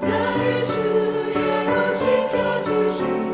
나를 주의로 지켜주신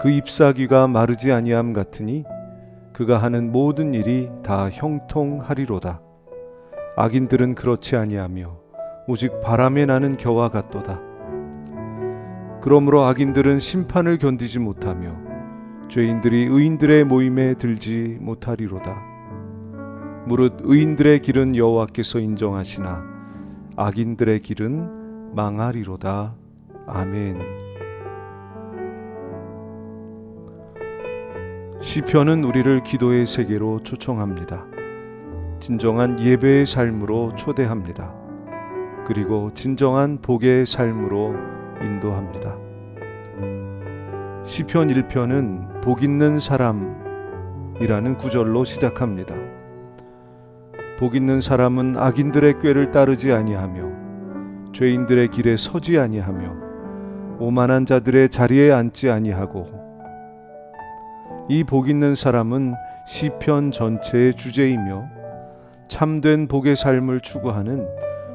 그 잎사귀가 마르지 아니함 같으니 그가 하는 모든 일이 다 형통하리로다. 악인들은 그렇지 아니하며 오직 바람에 나는 겨와 같도다. 그러므로 악인들은 심판을 견디지 못하며 죄인들이 의인들의 모임에 들지 못하리로다. 무릇 의인들의 길은 여호와께서 인정하시나 악인들의 길은 망하리로다. 아멘. 시편은 우리를 기도의 세계로 초청합니다. 진정한 예배의 삶으로 초대합니다. 그리고 진정한 복의 삶으로 인도합니다. 시편 1편은 복 있는 사람이라는 구절로 시작합니다. 복 있는 사람은 악인들의 꾀를 따르지 아니하며 죄인들의 길에 서지 아니하며 오만한 자들의 자리에 앉지 아니하고 이 복 있는 사람은 시편 전체의 주제이며 참된 복의 삶을 추구하는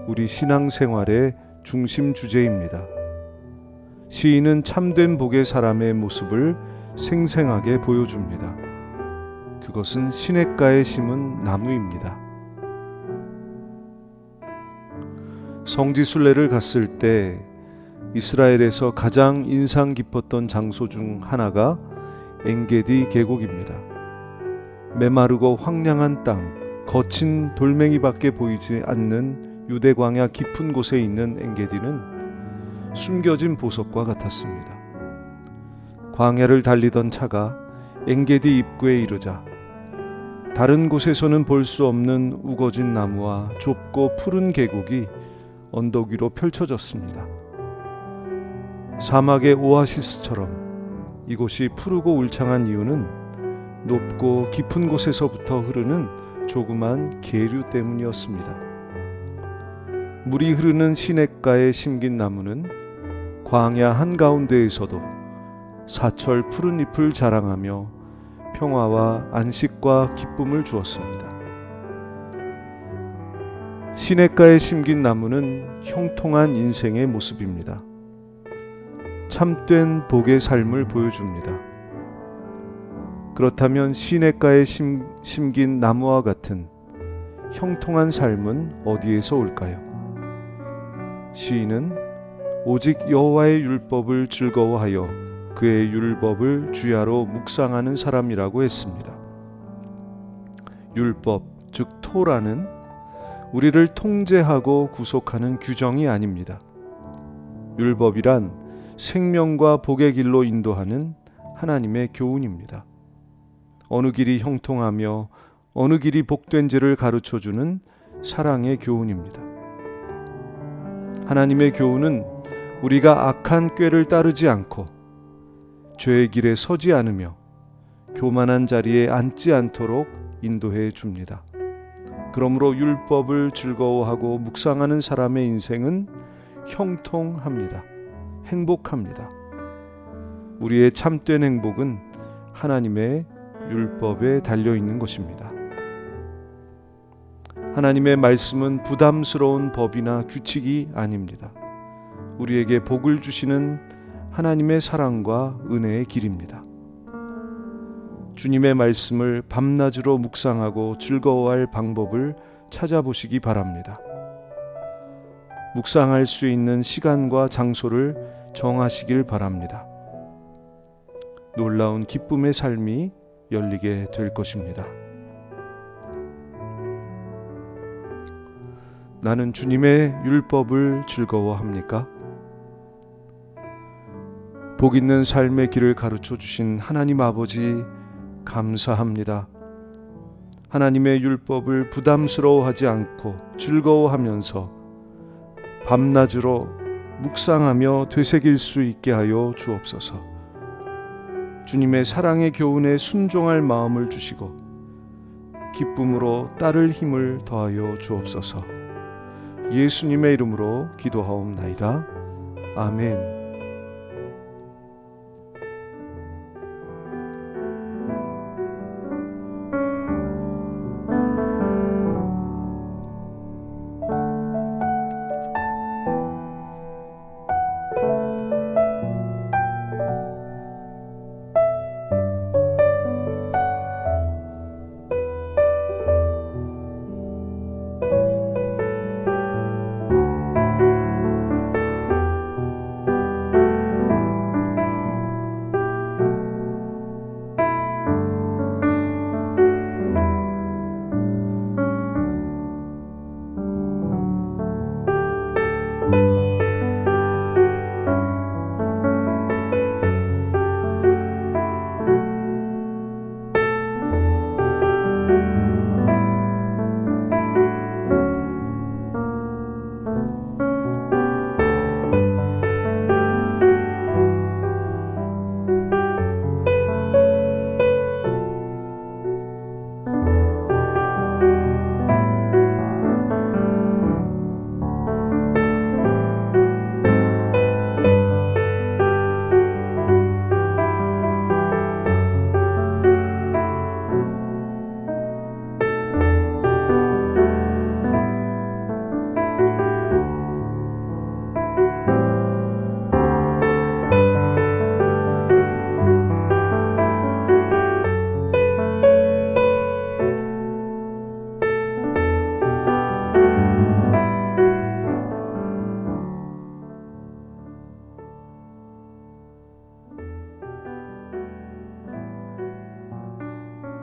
우리 신앙생활의 중심 주제입니다. 시인은 참된 복의 사람의 모습을 생생하게 보여줍니다. 그것은 시냇가에 심은 나무입니다. 성지 순례를 갔을 때 이스라엘에서 가장 인상 깊었던 장소 중 하나가 엥게디 계곡입니다. 메마르고 황량한 땅, 거친 돌멩이밖에 보이지 않는 유대 광야 깊은 곳에 있는 엥게디는 숨겨진 보석과 같았습니다. 광야를 달리던 차가 엥게디 입구에 이르자 다른 곳에서는 볼 수 없는 우거진 나무와 좁고 푸른 계곡이 언덕 위로 펼쳐졌습니다. 사막의 오아시스처럼 이곳이 푸르고 울창한 이유는 높고 깊은 곳에서부터 흐르는 조그만 계류 때문이었습니다. 물이 흐르는 시냇가에 심긴 나무는 광야 한가운데에서도 사철 푸른 잎을 자랑하며 평화와 안식과 기쁨을 주었습니다. 시냇가에 심긴 나무는 형통한 인생의 모습입니다. 참된 복의 삶을 보여줍니다. 그렇다면 시냇가에 심, 심긴 나무와 같은 형통한 삶은 어디에서 올까요? 시인은 오직 여호와의 율법을 즐거워하여 그의 율법을 주야로 묵상하는 사람이라고 했습니다. 율법, 즉 토라는 우리를 통제하고 구속하는 규정이 아닙니다. 율법이란 생명과 복의 길로 인도하는 하나님의 교훈입니다. 어느 길이 형통하며 어느 길이 복된지를 가르쳐 주는 사랑의 교훈입니다. 하나님의 교훈은 우리가 악한 꾀를 따르지 않고 죄의 길에 서지 않으며 교만한 자리에 앉지 않도록 인도해 줍니다. 그러므로 율법을 즐거워하고 묵상하는 사람의 인생은 형통합니다. 행복합니다. 우리의 참된 행복은 하나님의 율법에 달려 있는 것입니다. 하나님의 말씀은 부담스러운 법이나 규칙이 아닙니다. 우리에게 복을 주시는 하나님의 사랑과 은혜의 길입니다. 주님의 말씀을 밤낮으로 묵상하고 즐거워할 방법을 찾아보시기 바랍니다. 묵상할 수 있는 시간과 장소를 정하시길 바랍니다. 놀라운 기쁨의 삶이 열리게 될 것입니다. 나는 주님의 율법을 즐거워합니까? 복 있는 삶의 길을 가르쳐 주신 하나님 아버지 감사합니다. 하나님의 율법을 부담스러워하지 않고 즐거워하면서 밤낮으로 묵상하며 되새길 수 있게 하여 주옵소서. 주님의 사랑의 교훈에 순종할 마음을 주시고 기쁨으로 따를 힘을 더하여 주옵소서. 예수님의 이름으로 기도하옵나이다. 아멘.